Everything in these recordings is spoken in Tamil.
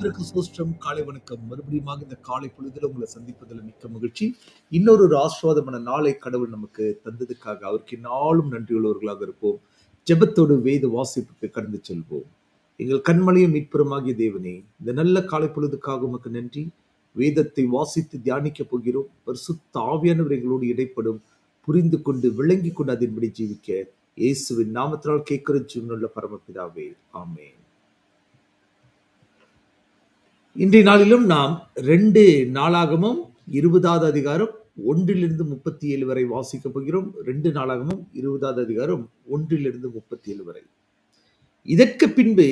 அனைவருக்கும் சோஸ்டம் காலை வணக்கம். மறுபடியும் இந்த காலை பொழுதில் உங்களை சந்திப்பதில் மிக்க மகிழ்ச்சி. இன்னொரு ஒரு ஆஸ்வாதமான நாளை கடவுள் நமக்கு தந்ததுக்காக அவருக்கு நாளும் நன்றியுள்ளவர்களாக இருப்போம். ஜெபத்தோடு வேத வாசிப்புக்கு கடந்து செல்வோம். எங்கள் கண்மலையும் மீட்புறமாகிய தேவனே இந்த நல்ல காலை பொழுதுக்காக உமக்கு நன்றி. வேதத்தை வாசித்து தியானிக்க போகிறோம். பரிசுத்த ஆவியானவர் எங்களோடு இடைப்படும் புரிந்து கொண்டு விளங்கி கொண்டு அதன்படி ஜீவிக்க இயேசுவின் நாமத்தினால் கேட்கிற ஜீவனுள்ள பரமபிதாவே. ஆமேன். இன்றைய நாளிலும் நாம் ரெண்டு நாளாகமும் இருபதாவது அதிகாரம் ஒன்றிலிருந்து முப்பத்தி ஏழு வரை வாசிக்கப் போகிறோம். ரெண்டு நாளாகமும் இருபதாவது அதிகாரம் ஒன்றிலிருந்து முப்பத்தி ஏழு வரை. இதற்கு பின்பு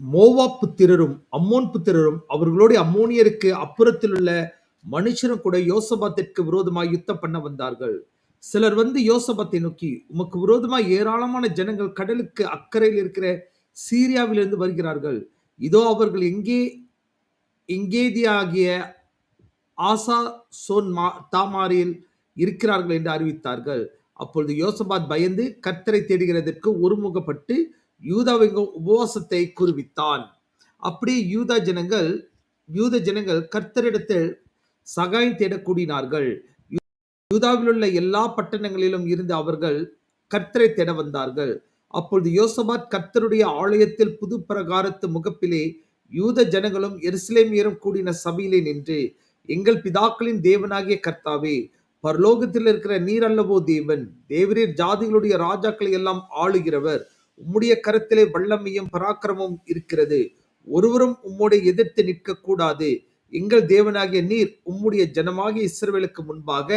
மோவா புத்திரரும் அம்மோன் புத்திரரும் அவர்களுடைய அம்மோனியருக்கு அப்புறத்தில் உள்ள மனுஷரும் கூட யோசபாத்திற்கு விரோதமாய் யுத்தம் பண்ண வந்தார்கள். சிலர் வந்து யோசபாத்தை நோக்கி உமக்கு விரோதமாய் ஏராளமான ஜனங்கள் கடலுக்கு அக்கறையில் இருக்கிற சீரியாவிலிருந்து வருகிறார்கள். இதோ அவர்கள் எங்கே எங்கேதியாகிய ஆசா சோன் மா தாமாரியில் இருக்கிறார்கள் என்று அறிவித்தார்கள். அப்பொழுது யோசபாத் பயந்து கர்த்தரை தேடுகிறதற்கு ஒருமுகப்பட்டு யூதாவின் உபவாசத்தை கூறுவித்தான். அப்படியே யூதா ஜனங்கள் யூத ஜனங்கள் கர்த்தரிடத்தில் சகாயம் தேடக்கூடினார்கள் யூதாவில் உள்ள எல்லா பட்டணங்களிலும் இருந்து அவர்கள் கர்த்தரை தேட வந்தார்கள். அப்பொழுது யோசபாத் கர்த்தருடைய ஆலயத்தில் புது பிரகாரத்து முகப்பிலே யூத ஜனங்களும் எருசலேமியரும் கூடின சபையிலே நின்று எங்கள் பிதாக்களின் தேவனாகிய கர்த்தாவே பரலோகத்தில் இருக்கிற நீர் அல்லவோ தேவன்? தேவரீர் ஜாதிகளுடைய ராஜாக்களை எல்லாம் ஆளுகிறவர். உம்முடைய கரத்திலே வல்லமையும் பராக்கிரமும் இருக்கிறது. ஒருவரும் உம்முடைய எதிர்த்து நிற்க கூடாது எங்கள் தேவனாகிய நீர் உம்முடைய ஜனமாகிய இஸ்ரவேலுக்கு முன்பாக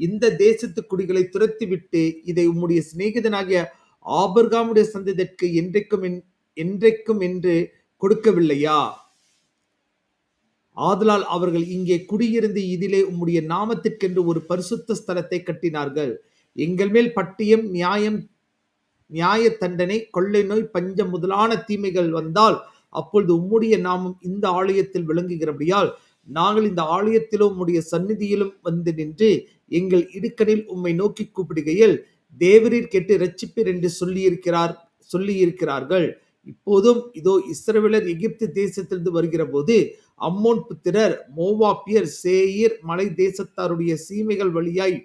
இந்த தேசத்து குடிகளை துரத்திவிட்டு இதை உம்முடைய சிநேகிதனாகிய ஆபர்காமுடைய சந்ததிக்கு என்றைக்கும் என்றைக்கும் என்று கொடுக்கவில்லையா? ஆதலால் அவர்கள் இங்கே குடியிருந்து இதிலே உம்முடைய நாமத்திற்கென்று ஒரு பரிசுத்த ஸ்தலத்தை கட்டினார்கள். எங்கள் மேல் பட்டியம் நியாயம் நியாய தண்டனை கொள்ளை நோய் பஞ்சம் முதலான தீமைகள் வந்தால் அப்பொழுது உம்முடைய நாமம் இந்த ஆலயத்தில் விளங்குகிறபடியால் நாங்கள் இந்த ஆலயத்திலும் உம்முடைய சந்நிதியிலும் வந்து நின்று எங்கள் இடுக்கணில் உம்மை நோக்கி கூப்பிடுகையில் தேவரீர் கேட்டு ரட்சிப்பீர் என்று சொல்லியிருக்கிறார் சொல்லியிருக்கிறார்கள். இப்போதும் இதோ இஸ்ரவேலர் எகிப்து தேசத்திலிருந்து வருகிற போது அம்மோன் புத்திரர் மோவாப்பியர் சேயீர் மலை தேசத்தாருடைய சீமைகள் வழியாய்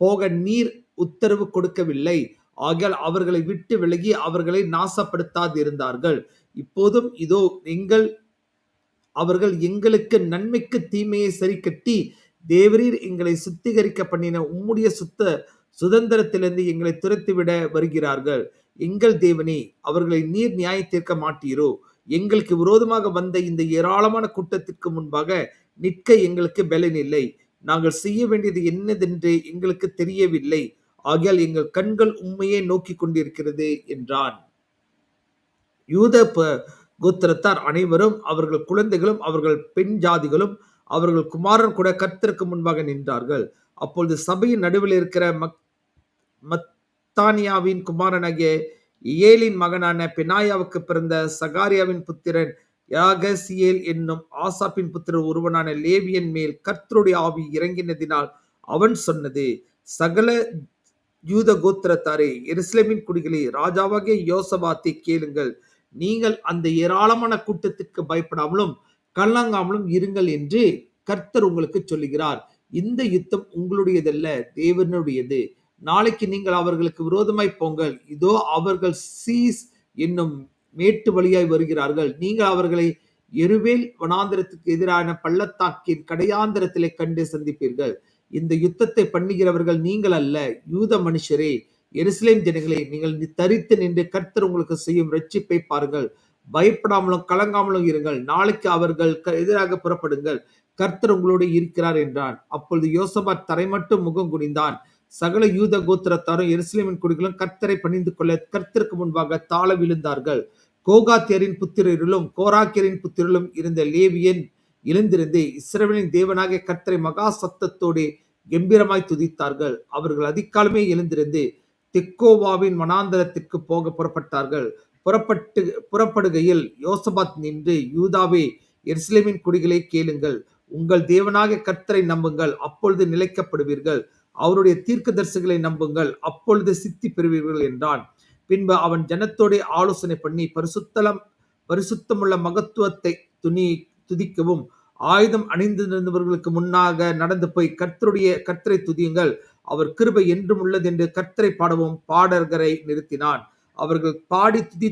போக நீர் உத்தரவு கொடுக்கவில்லை. ஆகையால் அவர்களை விட்டு விலகி அவர்களை நாசப்படுத்தாதிருந்தார்கள். இப்போதும் இதோ எங்கள் அவர்கள் எங்களுக்கு நன்மைக்கு தீமையை சரிக்கட்டி தேவரீர் எங்களை சுத்திகரிக்க பண்ணின உம்முடைய சுத்த சுதந்திரத்திலிருந்து எங்களை துரத்திவிட வருகிறார்கள். எங்கள் தேவனே அவர்களை நீர் நியாய தீர்க்க மாட்டீரோ? எங்களுக்கு விரோதமாக வந்த இந்த ஏராளமான கூட்டத்திற்கு முன்பாக நிற்க எங்களுக்கு பலன் இல்லை நாங்கள் செய்ய வேண்டியது என்னதென்று எங்களுக்கு தெரியவில்லை. ஆகையால் எங்கள் கண்கள் உண்மையை நோக்கி கொண்டிருக்கிறது என்றான். யூத ப- கோத்திரத்தார் அனைவரும் அவர்கள் குழந்தைகளும் அவர்கள் பெண் ஜாதிகளும் அவர்கள் குமாரன் கூட கர்த்தருக்கு முன்பாக நின்றார்கள். அப்பொழுது சபையின் நடுவில் இருக்கிற மக் மத்தானியாவின் குமாரனாகிய ஏலின் மகனான பெனாயாவுக்கு பிறந்த சகாரியாவின் புத்திரன் யாகசியேல் என்னும் ஆசாப்பின் புத்திரர் ஒருவனான லேவியன் மேல் கர்த்தருடைய ஆவி இறங்கினதினால் அவன் சொன்னது சகல யூத கோத்திரத்தாரே எருசலேமின் குடிகளே ராஜாவாகிய யோசபாத்தை கேளுங்கள். நீங்கள் அந்த ஏராளமான கூட்டத்திற்கு பயப்படாமலும் கல்லாங்காமலும் இருங்கள் என்று கர்த்தர் உங்களுக்கு சொல்லுகிறார். இந்த யுத்தம் உங்களுடையதல்ல தேவனுடையது. நாளைக்கு நீங்கள் அவர்களுக்கு விரோதமாய் போங்கள். இதோ அவர்கள் சீஸ் என்னும் மேட்டு வழியாய் வருகிறார்கள். நீங்கள் அவர்களை எருவேல் வனாந்திரத்துக்கு எதிரான பள்ளத்தாக்கின் கடையாந்திரத்திலே கண்டு சந்திப்பீர்கள். இந்த யுத்தத்தை பண்ணுகிறவர்கள் நீங்கள் அல்ல யூத மனுஷரே. எருசலேம் ஜனங்களே நீங்கள் தரித்து நின்று கர்த்தர் உங்களுக்கு செய்யும் ரட்சிப்பை பாருங்கள். பயப்படாமலும் கலங்காமலும் இருங்கள். நாளைக்கு அவர்கள் எதிராக புறப்படுங்கள். கர்த்தர் உங்களோடு இருக்கிறார் என்றான். அப்பொழுது யோசபாத் தரைமட்டும் முகம் குனிந்தான். சகல யூத கோத்திரத்தாரும் எருசலேமின் குடிகளும் கர்த்தரை பணிந்து கொள்ள கர்த்தருக்கு முன்பாக தாழ விழுந்தார்கள். கோகாத்தியரின் புத்திரரிலும் கோராக்கியரின் புத்திரரிலும் இருந்த லேவியன் எழுந்திருந்து இஸ்ரவேலின் தேவனாக கர்த்தரை மகா சத்தத்தோடு கம்பீரமாய் துதித்தார்கள். அவர்கள் அதிகாலமே எழுந்திருந்து தெக்கோவாவின் மனாந்தரத்திற்கு போக புறப்பட்டார்கள். புறப்பட்டு புறப்படுகையில் யோசபாத் நின்று யூதாவே எருசலேமின் குடிகளை கேளுங்கள். உங்கள் தேவனாக கர்த்தரை நம்புங்கள். அப்பொழுது நிலைக்கப்படுவீர்கள். அவருடைய தீர்க்கதரிசிகளை நம்புங்கள். அப்பொழுது சித்தி பெறுவீர்கள் என்றான். பின்பு அவன் ஜனத்தோடே ஆலோசனை பண்ணி பரிசுத்தலம் பரிசுத்தமுள்ள மகத்துவத்தை துணி துதிக்கவும். ஆயுதம் அணிந்திருந்தவர்களுக்கு முன்னாக நடந்து போய் கர்த்தருடைய கர்த்தரை துதியுங்கள். அவர் கிருபை என்றும் உள்ளது என்று கர்த்தரை பாடவும் பாடகரை நிறுத்தினான். அவர்கள் பாடி துதி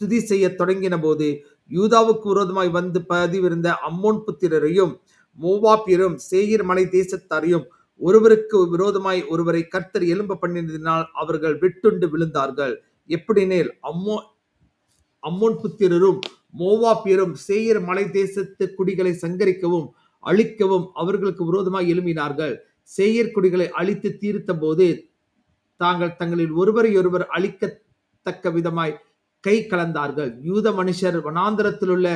துதி செய்ய தொடங்கின போது யூதாவுக்கு விரோதமாய் வந்து பதிவிருந்த அம்மோன் புத்திரரையும் மோவாப்பியரும் சேயிர் மலை தேசத்தாரையும் ஒருவருக்கு விரோதமாய் ஒருவரை கர்த்தர் எலும்ப பண்ணினதினால் அவர்கள் வெட்டுண்டு விழுந்தார்கள். எப்படினேல் அம்மோ அம்மோன் புத்திரரும் மோவாப்பியரும் சேயர் மலை தேசத்து குடிகளை சங்கரிக்கவும் அழிக்கவும் அவர்களுக்கு விரோதமாய் எழும்பினார்கள். சேயர் குடிகளை அழித்து தீர்த்த போது தாங்கள் தங்களில் ஒருவரை ஒருவர் அழிக்கத்தக்க விதமாய் கை கலந்தார்கள். யூத மனுஷர் வனாந்தரத்தில் உள்ள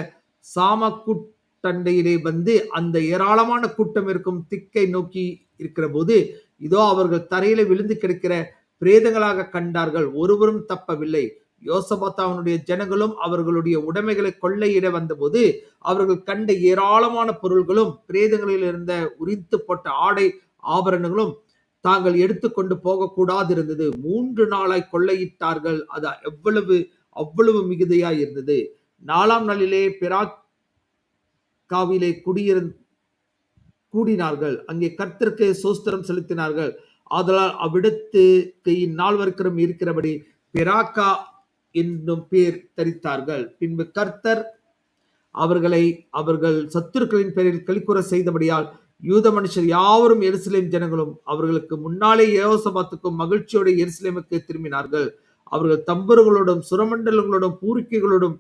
தண்டையிலே வந்து அந்த ஏராளமான கூட்டம் இருக்கும் திக்கை நோக்கி இருக்கிற போது இதோ அவர்கள் தரையில விழுந்து கிடக்கிற பிரேதங்களாக கண்டார்கள். ஒருவரும் தப்பவில்லை. யோசபாத் அவனுடைய ஜனங்களும் அவர்களுடைய உடைமைகளை கொள்ளையிட வந்தபோது அவர்கள் கண்ட ஏராளமான பொருள்களும் பிரேதங்களில் இருந்த உரித்து போட்ட ஆடை ஆபரணங்களும் தாங்கள் எடுத்துக்கொண்டு போகக்கூடாது இருந்தது மூன்று நாளாய் கொள்ளையிட்டார்கள். அது எவ்வளவு அவ்வளவு மிகுதியாய் இருந்தது. நாலாம் நாளிலே காவிலே குடியிரு கூடினார்கள். அங்கே கர்த்தருக்கு சோஸ்திரம் செலுத்தினார்கள். ஆதலால் அவ்விடத்துக்கு இந்நாள் வரைக்கும் இருக்கிறபடி பிராக்கா என்னும் பேர் தரித்தார்கள். பின்பு கர்த்தர் அவர்களை அவர்கள் சத்துருக்களின் பேரில் கலிக்குற செய்தபடியால் யூத மனுஷர் யாவரும் எருசலேம் ஜனங்களும் அவர்களுக்கு முன்னாலே யோசபாத்துக்கும் மகிழ்ச்சியோடு எருசலேமுக்கு திரும்பினார்கள். அவர்கள் தம்புர்களோடும் சுரமண்டலங்களோடும் பூரிக்கைகளோடும்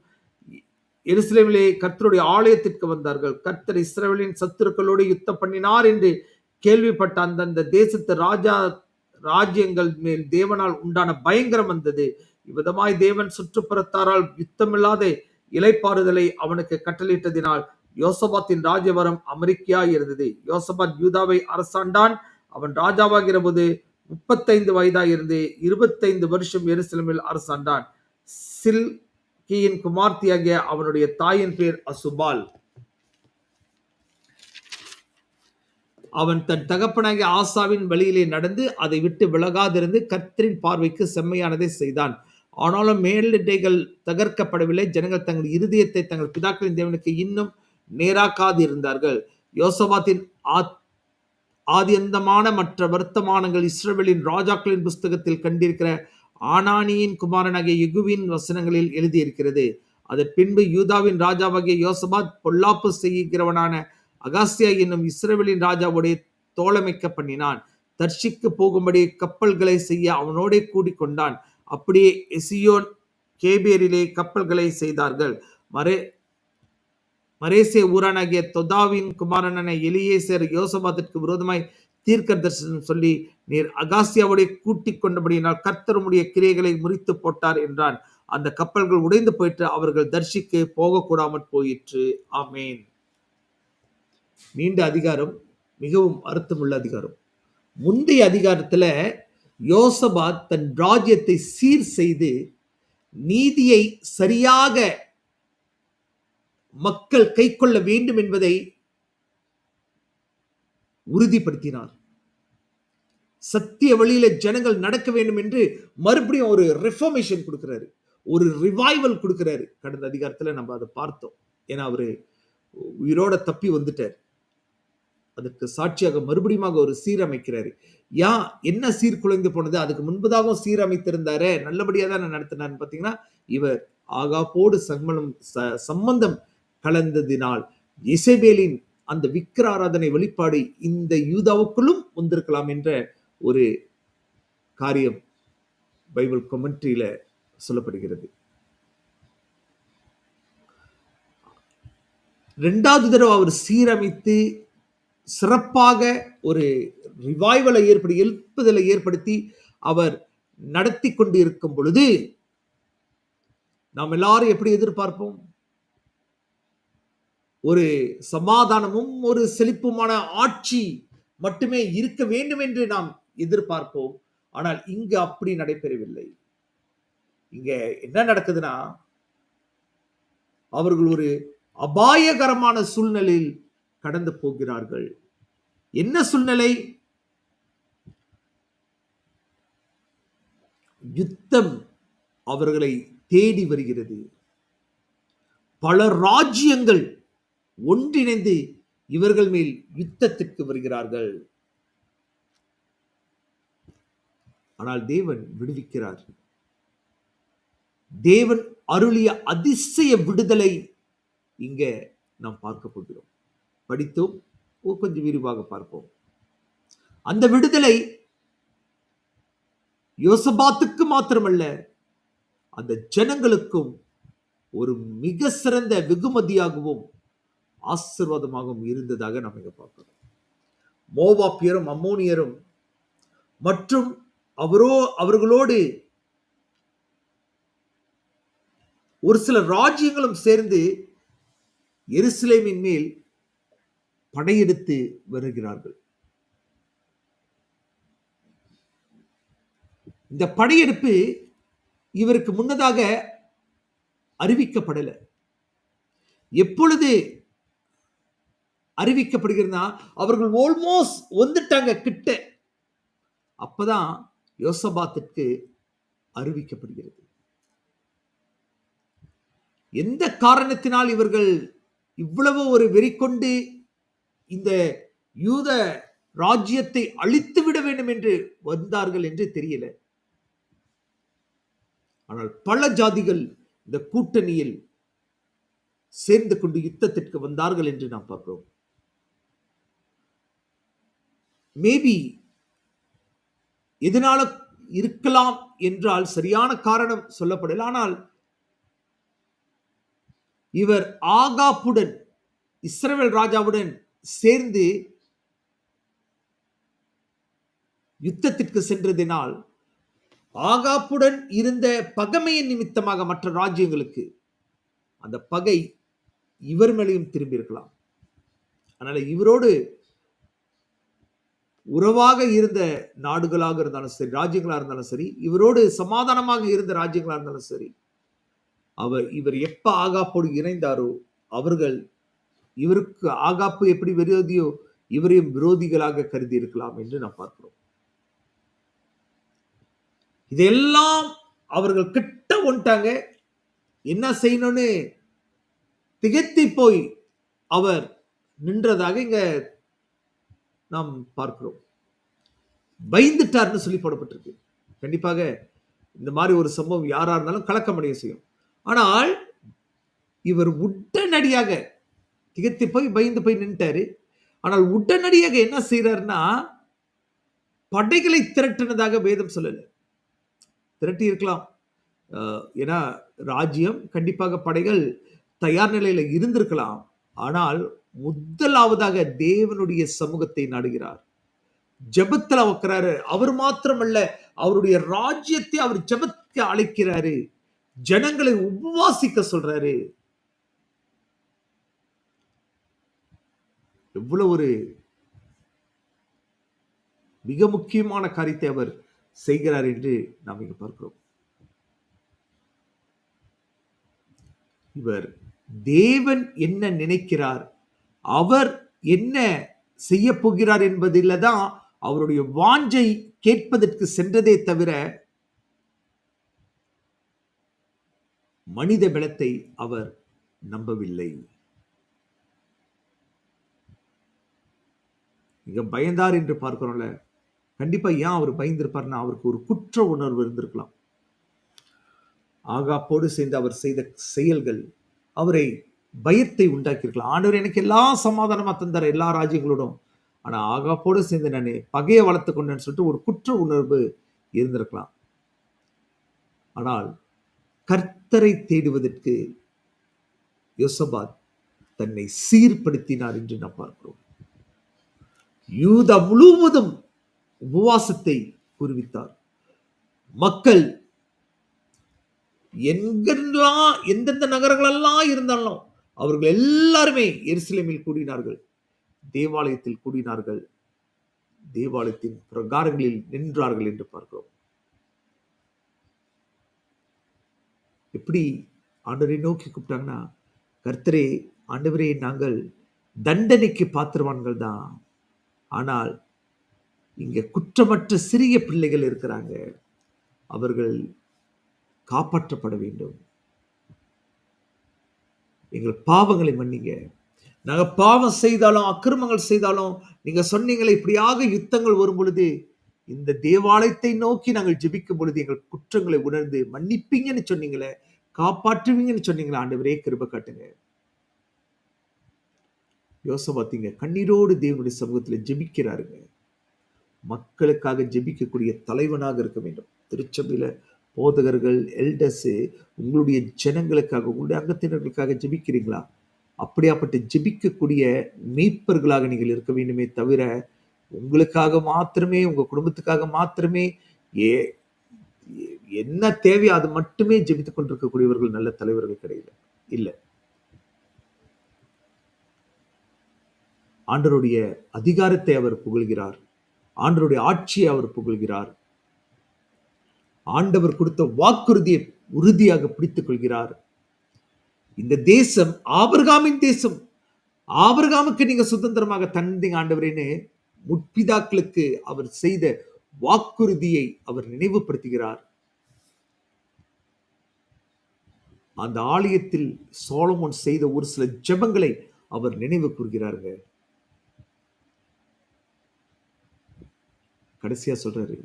எருசலேமிலே கர்த்தருடைய ஆலயத்திற்கு வந்தார்கள். கர்த்தர் இஸ்ரவேலின் சத்துருக்களோடு யுத்தம் பண்ணினார் என்று கேள்விப்பட்ட அந்தந்த தேசத்து ராஜா ராஜ்யங்கள் மேல் தேவனால் உண்டான பயங்கரம் வந்தது. இவ்விதமாய் தேவன் சுற்றுப்புறத்தாரால் யுத்தமில்லாத இலைப்பாறுதலை அவனுக்கு கட்டளையிட்டதினால் யோசபாத்தின் ராஜவரம் அமெரிக்கையாய் இருந்தது. யோசபாத் யூதாவை அரசாண்டான். அவன் ராஜாவாகிற போது முப்பத்தைந்து வயதாக இருந்து இருபத்தைந்து வருஷம் எருசலமில் அரசாண்டான். சில் கீயின் குமார்த்தியாகிய அவனுடைய தாயின் பேர் அசுபால். அவன் தன் தகப்பனாகிய ஆசாவின் வழியிலே நடந்து அதை விட்டு விலகாதிருந்து கர்த்தரின் பார்வைக்கு செம்மையானதை செய்தான். ஆனாலும் மேலிடைகள் தகர்க்கப்படவில்லை. ஜனங்கள் தங்கள் இருதயத்தை தங்கள் பிதாக்களின் தேவனுக்கு இன்னும் நேராக்காது இருந்தார்கள் யோசபாத்தின் ஆதியந்தமான மற்ற வர்த்தமானங்கள் இஸ்ரேலின் ராஜாக்களின் புஸ்தகத்தில் கண்டிருக்கிற ஆனானியின் குமாரனாகிய யுகுவின் வசனங்களில் எழுதியிருக்கிறது. அதன் பின்பு யூதாவின் ராஜாவாகிய யோசபாத் பொல்லாப்பு செய்கிறவனான அகாசியா என்னும் இஸ்ரேலின் ராஜாவுடைய தோழமைக்க பண்ணினான். தர்ஷிக்கு போகும்படி கப்பல்களை செய்ய அவனோடே கூடிக்கொண்டான் அப்படியே எசியோன் கேபியரிலே கப்பல்களை செய்தார்கள். மரே மரேசே ஊரானாகிய தொதாவின் குமாரனான எலியேசர் யோசபாத்திற்கு விரோதமாய் தீர்க்க தரிசனம் சொல்லி நீர் அகாசியாவுடைய கூட்டிக் கொண்டபடியினால் கர்த்தருடைய கிரைகளை முறித்து போட்டார் என்றான். அந்த கப்பல்கள் உடைந்து போயிட்டு அவர்கள் தர்ஷிக்கு போகக்கூடாமற் போயிற்று. ஆமேன். நீண்ட அதிகாரம் மிகவும் அர்த்தமுள்ள அதிகாரம். முந்தைய அதிகாரத்தில் யோசபாத் தன் ராஜ்யத்தை சீர் செய்து நீதியை சரியாக மக்கள் கை கொள்ள வேண்டும் என்பதை உறுதிப்படுத்தினார். சத்திய வழியில ஜனங்கள் நடக்க வேண்டும் என்று மறுபடியும் ஒரு ரிஃபர்மேஷன் கொடுக்கிறாரு. ஒரு ரிவைவல் கொடுக்கிறாரு. கடந்த அதிகாரத்துல நம்ம அதை பார்த்தோம். ஏன்னா அவரு உயிரோட தப்பி வந்துட்டார். அதற்கு சாட்சியாக மறுபடியும் ஒரு சீரமைக்கிறாரு. யா என்ன சீர்குலைந்து போனது? அதுக்கு முன்பதாகவும் சீரமைத்திருந்தாரு. நல்லபடியா தான் நடத்தினார்னு பாத்தீங்கன்னா இவர் ஆகாப்போடு சம்மலம் சம்பந்தம் கலந்ததினால் இசைபேலின் அந்த விக்கிர ஆராதனை வெளிப்பாடு இந்த யூதாவுக்குள்ளும் வந்திருக்கலாம் என்ற ஒரு காரியம் பைபிள் கொமெண்ட்ரியில சொல்லப்படுகிறது. ரெண்டாவது தடவை அவர் சீரமைத்து சிறப்பாக ஒரு ரிவைவலை ஏற்படுத்தி எழுப்புதலை ஏற்படுத்தி அவர் நடத்தி கொண்டு இருக்கும் பொழுது நாம் எல்லாரும் எப்படி எதிர்பார்ப்போம்? ஒரு சமாதானமும் ஒரு செழிப்புமான ஆட்சி மட்டுமே இருக்க வேண்டும் என்று நாம் எதிர்பார்ப்போம். ஆனால் இங்கு அப்படி நடைபெறவில்லை. இங்க என்ன நடக்குதுன்னா அவர்கள் ஒரு அபாயகரமான சூழ்நிலையில் கடந்து போகிறார்கள். என்ன சூழ்நிலை? யுத்தம் அவர்களை தேடி வருகிறது. பல ராஜ்யங்கள் ஒன்றிணைந்து இவர்கள் மேல் யுத்தத்திற்கு வருகிறார்கள். ஆனால் தேவன் விடுவிக்கிறார். தேவன் அருளிய அதிசய விடுதலை இங்க நாம் பார்க்க போகிறோம். படித்தோம் கொஞ்சம் விரிவாக பார்ப்போம். அந்த விடுதலை யோசபாத்துக்கு மாத்திரமல்ல அந்த ஜனங்களுக்கும் ஒரு மிக சிறந்த வெகுமதியாகவும் ஆசீர்வாதமாகவும் இருந்ததாக நாம் இங்கே பார்க்கிறோம். மோவாப்பியரும் அம்மோனியரும் மற்றும் அவரோ அவர்களோடு ஒரு சில ராஜ்யங்களும் சேர்ந்து எருசலேமின் மேல் படையெடுத்து வருகிறார்கள். இந்த படையெடுப்பு இவருக்கு முன்னதாக அறிவிக்கப்படலை. எப்பொழுது அறிவிக்கப்படுகிறதுனா அவர்கள் ஆல்மோஸ்ட் வந்துட்டாங்க கிட்ட. அப்பதான் யோசபாத்திற்கு அறிவிக்கப்படுகிறது. எந்த காரணத்தினால் இவர்கள் இவ்வளவு ஒரு வெறி கொண்டு இந்த யூத ராஜ்யத்தை அழித்து விட வேண்டும் என்று வந்தார்கள் என்று தெரியல. ஆனால் பல ஜாதிகள் இந்த கூட்டணியில் சேர்ந்து கொண்டு யுத்தத்திற்கு வந்தார்கள் என்று நாம் பார்க்கிறோம். மேபி எதனால இருக்கலாம் என்றால் சரியான காரணம் சொல்லப்படல. ஆனால் இவர் ஆகாப்புடன் இஸ்ரவேல் ராஜாவுடன் சேர்ந்து யுத்தத்திற்கு சென்றதினால் ஆகாப்புடன் இருந்த பகமையின் நிமித்தமாக மற்ற ராஜ்யங்களுக்கு அந்த பகை இவர் மேலேயும் திரும்பி இருக்கலாம். அதனால இவரோடு உறவாக இருந்த நாடுகளாக இருந்தாலும் சரி ராஜ்யங்களாக இருந்தாலும் சரி இவரோடு சமாதானமாக இருந்த ராஜ்யங்களாக இருந்தாலும் சரி அவர் இவர் எப்ப ஆகாப்போடு இணைந்தாரோ அவர்கள் இவருக்கு ஆகாப்பு எப்படி விரோதியோ இவரையும் விரோதிகளாக கருதி இருக்கலாம் என்று நாம் பார்க்கிறோம். இதெல்லாம் அவர்கள் கிட்ட வந்துட்டாங்க என்ன செய்யணும்னு திகத்தி போய் அவர் நின்றதாக இங்க நாம் பார்க்கிறோம். பயந்துட்டார்னு சொல்லி போடப்பட்டிருக்கு. கண்டிப்பாக இந்த மாதிரி ஒரு சம்பவம் யாரா இருந்தாலும் கலக்கமடைய செய்யும். ஆனால் இவர் உடனடியாக திகத்தி போய் பயந்து போய் நின்ட்டாரு. ஆனால் உடனடியாக என்ன செய்யறாருன்னா படைகளை திரட்டினதாக வேதம் சொல்லலை. திரட்டி இருக்கலாம். ஏன்னா ராஜ்யம் கண்டிப்பாக படைகள் தயார் நிலையில் இருந்திருக்கலாம். ஆனால் முதலாவதாக தேவனுடைய சமூகத்தை நாடுகிறார். ஜெபத்துல வைக்கிறாரு. அவர் மாத்திரமல்ல அவருடைய ராஜ்யத்தை அவர் ஜெபத்துக்கு அழைக்கிறாரு. ஜனங்களை உபவாசிக்க சொல்றாரு. எவ்வளவு ஒரு மிக முக்கியமான காரியத்தை அவர் செய்கிறார் என்று நாம் இங்கே பார்க்கிறோம். இவர் தேவன் என்ன நினைக்கிறார் அவர் என்ன செய்ய போகிறார் என்பதில் தான் அவருடைய வாஞ்சை கேட்பதற்கு சென்றதே தவிர மனித பலத்தை அவர் நம்பவில்லை. மிக பயந்தார் என்று பார்க்கிறோம்ல. கண்டிப்பா ஏன் அவர் பயந்திருப்பார்னா அவருக்கு ஒரு குற்ற உணர்வு இருந்திருக்கலாம். ஆகாப்போடு சேர்ந்து அவர் செய்த செயல்கள் அவரை பயத்தை உண்டாக்கியிருக்கலாம். ஆண்டவர் எனக்கு எல்லா சமாதானமாக தந்தார் எல்லா ராஜ்யங்களோடும். ஆனால் ஆகாப்போடு சேர்ந்து நான் பகையை வளர்த்து கொண்டேன்னு சொல்லிட்டு ஒரு குற்ற உணர்வு இருந்திருக்கலாம். ஆனால் கர்த்தரை தேடுவதற்கு யோசபாத் தன்னை சீர்படுத்தினார் என்று நாம் பார்க்கிறோம். யூதா முழுவதும் உபவாசத்தை குறிவித்தார். மக்கள் எங்கெல்லாம் எந்தெந்த நகரங்களெல்லாம் இருந்தாலும் அவர்கள் எல்லாருமே எருசலேமில் கூடினார்கள். தேவாலயத்தில் கூடினார்கள். தேவாலயத்தின் பிரகாரங்களில் நின்றார்கள் என்று பார்க்கிறோம். எப்படி ஆண்டவரை நோக்கி கூப்பிட்டாங்கன்னா கர்த்தரே ஆண்டவரே நாங்கள் தண்டனைக்கு பாத்திரவான்கள் தான். ஆனால் இங்க குற்றமற்ற சிறிய பிள்ளைகள் இருக்கிறாங்க. அவர்கள் காப்பாற்றப்பட வேண்டும். எங்கள் பாவங்களை மன்னிங்க. நாங்கள் பாவம் செய்தாலும் அக்கிரமங்கள் செய்தாலும் நீங்கள் சொன்னீங்களே இப்படியாக யுத்தங்கள் வரும் பொழுது இந்த தேவாலயத்தை நோக்கி நாங்கள் ஜெபிக்கும் பொழுது எங்கள் குற்றங்களை உணர்ந்து மன்னிப்பீங்கன்னு சொன்னீங்களே காப்பாற்றுவீங்கன்னு சொன்னீங்களே ஆண்டவரே கிருப காட்டுங்க. யோசபாத்தீங்க கண்ணீரோடு தேவனுடைய சமூகத்தில் ஜெபிக்கிறாருங்க. மக்களுக்காக ஜெபிக்கக்கூடிய தலைவனாக இருக்க வேண்டும். திருச்சபையில் போதகர்கள் எல்டர்ஸு உங்களுடைய ஜனங்களுக்காக உங்களுடைய அங்கத்தினர்களுக்காக ஜெபிக்கிறீங்களா? அப்படியாப்பட்ட ஜெபிக்கக்கூடிய மீட்பர்களாக நீங்கள் இருக்க வேண்டுமே தவிர உங்களுக்காக மாத்திரமே உங்கள் குடும்பத்துக்காக மாத்திரமே ஏ என்ன தேவையோ அது மட்டுமே ஜெபித்துக் கொண்டிருக்கக்கூடியவர்கள் நல்ல தலைவர்கள் கிடையாது இல்லை. ஆண்டவருடைய அதிகாரத்தை அவர் புகழ்கிறார். ஆண்டருடைய ஆட்சியை அவர் புகழ்கிறார். ஆண்டவர் கொடுத்த வாக்குறுதியை உறுதியாக பிடித்துக் கொள்கிறார் இந்த தேசம் ஆபர்காமின் தேசம். ஆபர்காமுக்கு நீங்க சுதந்திரமாக தந்தீங்க ஆண்டவரேன்னு முற்பிதாக்களுக்கு அவர் செய்த வாக்குறுதியை அவர் நினைவுபடுத்துகிறார். அந்த ஆலயத்தில் சோலமோன் செய்த ஒரு சில ஜெபங்களை அவர் நினைவு கூறுகிறாருங்க கடைசியா சொல்றாரு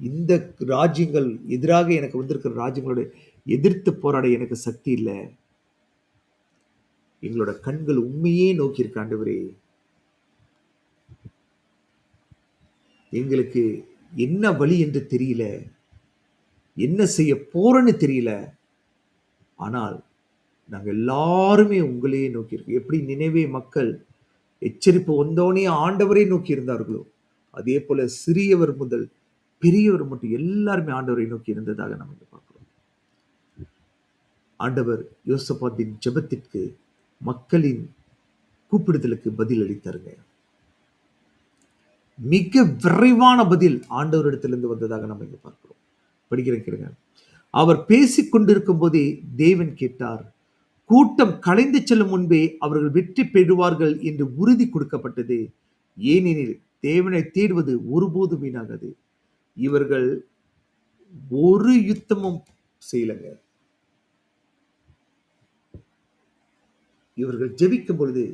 இந்த ராஜ்யங்கள் எதிராக எனக்கு வந்திருக்கிற ராஜ்யங்களோட எதிர்த்து போராட எனக்கு சக்தி இல்லை. எங்களோட கண்கள் உண்மையே நோக்கி எங்களுக்கு என்ன வழி என்று தெரியல. என்ன செய்ய போறேன்னு தெரியல. ஆனால் நாங்கள் எல்லாருமே உங்களையே நோக்கி இருக்கோம் எப்படி நினைவே மக்கள் எச்சரிப்பு வந்தோனே ஆண்டவரை நோக்கி இருந்தார்களோ அதே போல சிறியவர் முதல் பெரியவர் மட்டும் எல்லாருமே ஆண்டவரை நோக்கி இருந்ததாக நம்ம இங்க பார்க்கிறோம். ஆண்டவர் யோசபாத்தின் ஜெபத்திற்கு மக்களின் கூப்பிடுதலுக்கு பதில் அளித்தாருங்க. மிக விரைவான பதில் ஆண்டவரிடத்திலிருந்து வந்ததாக நம்ம இங்கே பார்க்கிறோம். படிக்கிறேன் கேளுங்க. அவர் பேசிக் கொண்டிருக்கும் போதே தேவன் கேட்டார் கூட்டம் கலைந்து செல்லும் முன்பே அவர்கள் வெற்றி பெறுவார்கள் என்று உறுதி கொடுக்கப்பட்டது. ஏனெனில் தேவனை தேடுவது ஒருபோதும் வீணாகாது. இவர்கள் ஒரு யுத்தமும் செய்யலங்க. இவர்கள் ஜெபிக்கும் பொழுது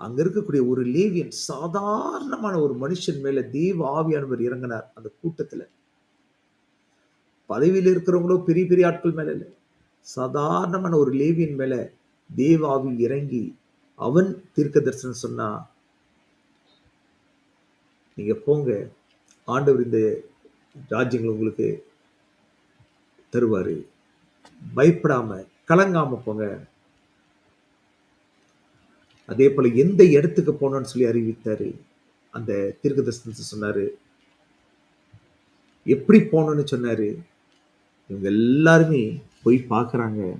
அங்க இருக்கக்கூடிய ஒரு லேவியன் சாதாரணமான ஒரு மனுஷன் மேல தேவ ஆவியானவர் இறங்கினார் அந்த கூட்டத்துல. பதவியில் இருக்கிறவங்களோ பெரிய பெரிய ஆட்கள் மேல இல்லை. சாதாரணமான ஒரு லேவியன் மேல தேவாவி இறங்கி அவன் தீர்க்க தரிசனம் சொன்னா நீங்க போங்க ஆண்டவர் இந்த ராஜ்யங்கள் உங்களுக்கு தருவாரு. பயப்படாம கலங்காம போங்க. அதே போல எந்த இடத்துக்கு போனோம்னு சொல்லி அறிவித்தாரு அந்த தீர்க்க தரிசனத்தை சொன்னாரு. எப்படி போகணும்னு சொன்னாரு. இவங்க எல்லாருமே போய் பார்க்குறாங்க.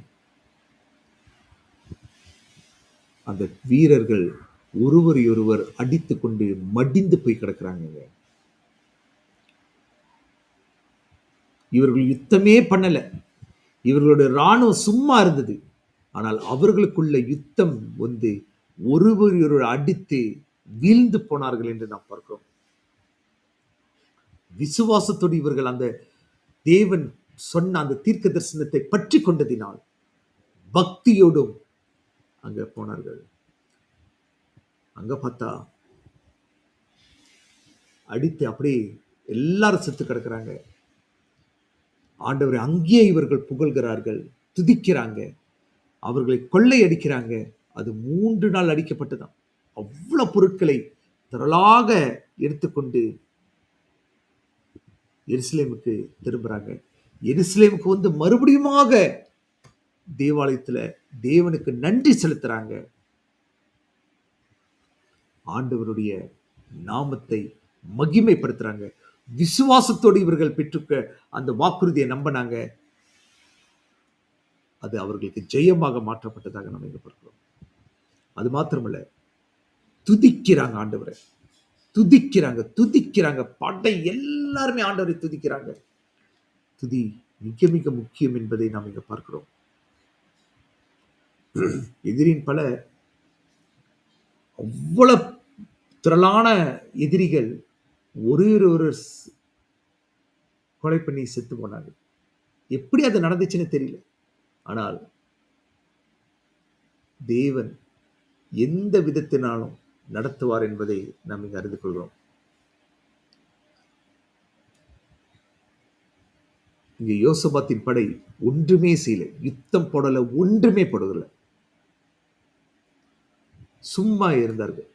அந்த வீரர்கள் ஒருவரையொருவர் அடித்து கொண்டு மடிந்து போய் கிடக்குறாங்க இவர்கள் யுத்தமே பண்ணலை. இவர்களுடைய ராணுவம் சும்மா இருந்தது. ஆனால் அவர்களுக்குள்ள யுத்தம் வந்து ஒருவர் ஒருவர் அடித்து வீழ்ந்து போனார்கள் என்று நாம் பார்க்கிறோம். விசுவாசத்தோடு இவர்கள் அந்த தேவன் சொன்ன அந்த தீர்க்க தரிசனத்தை பற்றி கொண்டதினால் பக்தியோடும் அங்க போனார்கள். அங்க பார்த்தா அடித்து அப்படியே எல்லாரும் செத்து கிடக்குறாங்க. ஆண்டவரை அங்கேயே இவர்கள் புகழ்கிறார்கள் துதிக்கிறாங்க அவர்களை கொள்ளை அடிக்கிறாங்க அது மூன்று நாள் அடிக்கப்பட்டுதான் அவ்வளோ பொருட்களை திரளாக எடுத்துக்கொண்டு எருசலேமுக்கு திரும்புறாங்க. எருசலேமுக்கு வந்து மறுபடியுமாக தேவாலயத்துல தேவனுக்கு நன்றி செலுத்துறாங்க. ஆண்டவருடைய நாமத்தை மகிமைப்படுத்துறாங்க. விசுவாசத்தோடு இவர்கள் பெற்றுக்க அந்த வாக்குறுதியை நம்பினாங்க. அது அவர்களுக்கு ஜெயமாக மாற்றப்பட்டதாக நம்ம இங்க பார்க்கிறோம். அது மாத்திரமல்ல துதிக்கிறாங்க ஆண்டவரை. துதிக்கிறாங்க துதிக்கிறாங்க. படை எல்லாருமே ஆண்டவரை துதிக்கிறாங்க. துதி மிக மிக முக்கியம் என்பதை நாம் இங்க பார்க்கிறோம். எதிரின் பல அவ்வளவு திரளான எதிரிகள் ஒரு ஒரு கொலை பண்ணி செத்து போனாங்க. எப்படி அது நடந்துச்சுன்னு தெரியல. ஆனால் தேவன் எந்த விதத்தினாலும் நடத்துவார் என்பதை நாம் இங்கு அறிந்து கொள்கிறோம். இங்கே யோசபாத்தின் படை ஒன்றுமே செய்யல. யுத்தம் போடலை ஒன்றுமே போடவில்லை. சும்மா இருந்தார்கள்.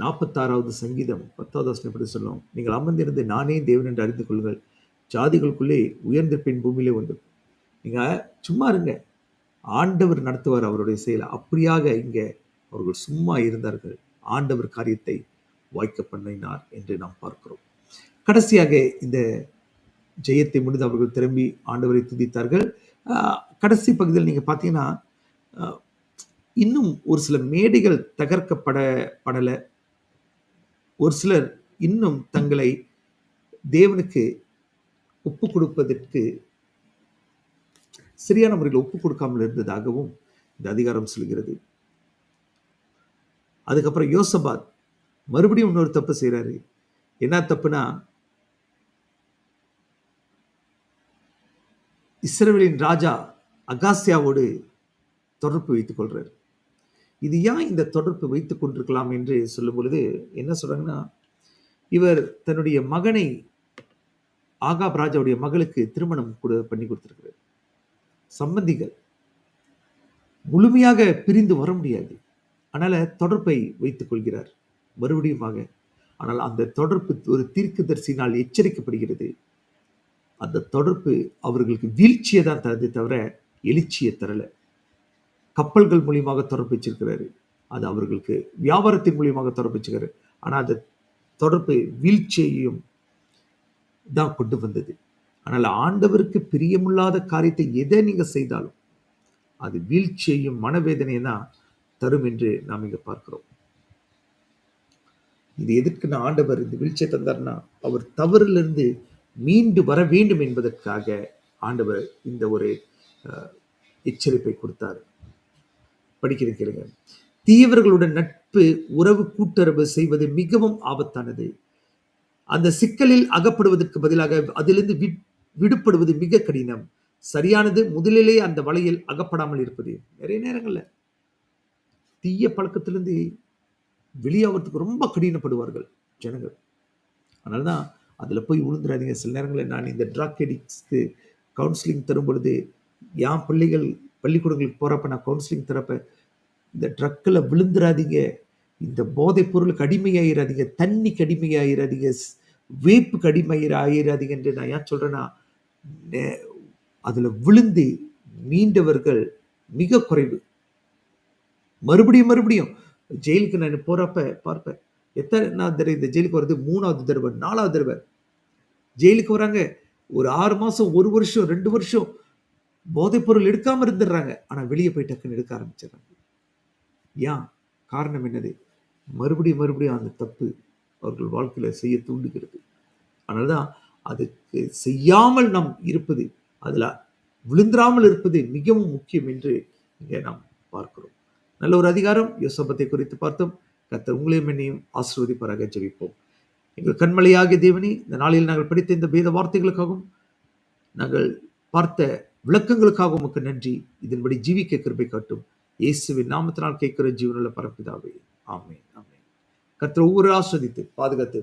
நாற்பத்தாறாவது சங்கீதம் பத்தாவது வசனம் எப்படி சொல்லும்? நீங்கள் அமர்ந்திருந்து நானே தேவன் என்று அறிந்து கொள்ளுங்கள். ஜாதிகளுக்குள்ளே உயர்ந்த பெண் பூமியிலே வந்து நீங்கள் சும்மா இருங்க. ஆண்டவர் நடத்துவார் அவருடைய செயலை. அப்படியாக இங்கே அவர்கள் சும்மா இருந்தார்கள். ஆண்டவர் காரியத்தை வாய்க்க பண்ணினார் என்று நாம் பார்க்கிறோம். கடைசியாக இந்த ஜெயத்தை முடிந்து அவர்கள் திரும்பி ஆண்டவரை துதித்தார்கள். கடைசி பகுதியில் நீங்கள் பார்த்தீங்கன்னா இன்னும் ஒரு சில மேடைகள் தகர்க்கப்பட படலை. ஒரு சிலர் இன்னும் தங்களை தேவனுக்கு ஒப்பு கொடுப்பதற்கு சரியான முறையில் ஒப்பு கொடுக்காமல் இருந்ததாகவும் இந்த அதிகாரம் சொல்கிறது. அதுக்கப்புறம் யோசபாத் மறுபடியும் இன்னொரு தப்பு செய்கிறாரு என்ன தப்புனா இஸ்ரேலின் ராஜா அகாசியாவோடு தொடர்பு வைத்துக் கொள்கிறார் இது ஏன் இந்த தொடர்பு வைத்து கொண்டிருக்கலாம் என்று சொல்லும் பொழுது என்ன சொல்றாங்கன்னா இவர் தன்னுடைய மகனை ஆகாப் ராஜாவுடைய மகளுக்கு திருமணம் கூட பண்ணி கொடுத்திருக்கிறார். சம்பந்திகள் முழுமையாக பிரிந்து வர முடியாது. அதனால தொடர்பை வைத்துக் கொள்கிறார். மறுபடியுமாக ஆனால் அந்த தொடர்பு ஒரு தீர்க்கதரிசினால் எச்சரிக்கப்படுகிறது. அந்த தொடர்பு அவர்களுக்கு வீழ்ச்சியை தான் தருது தவிர எழுச்சியை தரலை. கப்பல்கள் மூலியமாக தொடர்பு வச்சிருக்கிறாரு அது அவர்களுக்கு வியாபாரத்தின் மூலியமாக தொடர்பு வச்சுக்கிறாரு ஆனால் அந்த தொடர்பு வீழ்ச்சியையும் தான் கொண்டு வந்தது. ஆனால் ஆண்டவருக்கு பிரியமில்லாத காரியத்தை எதை நீங்கள் செய்தாலும் அது வீழ்ச்சியையும் மனவேதனையும் தான் தரும் என்று நாம் இங்கே பார்க்கிறோம். இது எதற்கு நான் ஆண்டவர் இந்த வீழ்ச்சியை தந்தார்னா அவர் தவறிலிருந்து மீண்டு வர வேண்டும் என்பதற்காக ஆண்டவர் இந்த ஒரு எச்சரிப்பை கொடுத்தார். படிக்கிறேன் கேளுங்க. தீயவர்களுடன் நட்பு உறவு கூட்டுறவு செய்வது மிகவும் ஆபத்தானது. அந்த சிக்கலில் அகப்படுவதற்கு பதிலாக அதிலிருந்து வி- விடுபடுவது மிக கடினம். சரியானது முதலிலே அந்த வலையில் அகப்படாமல் இருப்பது. நிறைய நேரங்களில் தீய பழக்கத்திலிருந்து வெளியாகிறதுக்கு ரொம்ப கடினப்படுவார்கள் ஜனங்கள். அதனாலதான் அதில் போய் விழுந்துடாதீங்க சில நேரங்களில் நான் இந்த ட்ராக் எடிக்ஸ்க்கு கவுன்சிலிங் தரும் பொழுது என் பிள்ளைகள் பள்ளிக்கூடங்களுக்கு போகிறப்ப நான் கவுன்சிலிங் தரப்ப இந்த ட்ரக்கில் விழுந்துடாதீங்க இந்த போதைப் பொருளுக்கு அடிமையாயிராதீங்க தண்ணிக்கு அடிமையாயிராதீங்க ஸ்- வேப்புக்கு அடிமையாயிர ஆயிராதீங்க என்று நான் ஏன் சொல்கிறேன்னா அதில் விழுந்து மீண்டவர்கள் மிக குறைவு. மறுபடியும் மறுபடியும் ஜெயிலுக்கு நான் போகிறப்ப பார்ப்பேன் எத்தனை தடவை இந்த ஜெயிலுக்கு வர்றது? மூணாவது தடவை நாலாவது தடவை. ஜெயிலுக்கு வராங்க. ஒரு ஆறு மாதம் ஒரு வருஷம் ரெண்டு வருஷம் போதைப் பொருள் எடுக்காம இருந்துடுறாங்க. ஆனா வெளியே போய் டக்குன்னு எடுக்க ஆரம்பிச்சிடுறாங்க. ஏன்? காரணம் என்னது? மறுபடியும் மறுபடியும் அந்த தப்பு அவர்கள் வாழ்க்கையில செய்ய தூண்டுகிறது. அதனாலதான் அதுக்கு செய்யாமல் நாம் இருப்பது அதுல விழுந்திராமல் இருப்பது மிகவும் முக்கியம் என்று இங்கே நாம் பார்க்கிறோம். நல்ல ஒரு அதிகாரம். யோசபத்தை குறித்து பார்த்தோம். கத்த உங்களையும் என்னையும் ஆசிர்வதிப்பாராக ஜெபிப்போம். எங்கள் கண்மலையாகிய தேவனி இந்த நாளில் நாங்கள் படித்த இந்த வேத வார்த்தைகளுக்காகவும் நாங்கள் பார்த்த விளக்கங்களுக்காக உமக்கு நன்றி. இதன்படி ஜீவிக்க கிருபை காட்டும். இயேசுவின் நாமத்தினால் கேட்கிற ஜீவனில் பரப்பிதாவே. ஆமே ஆமே கத்திர ஒவ்வொரு ஆஸ்வதித்து பாதுகாத்து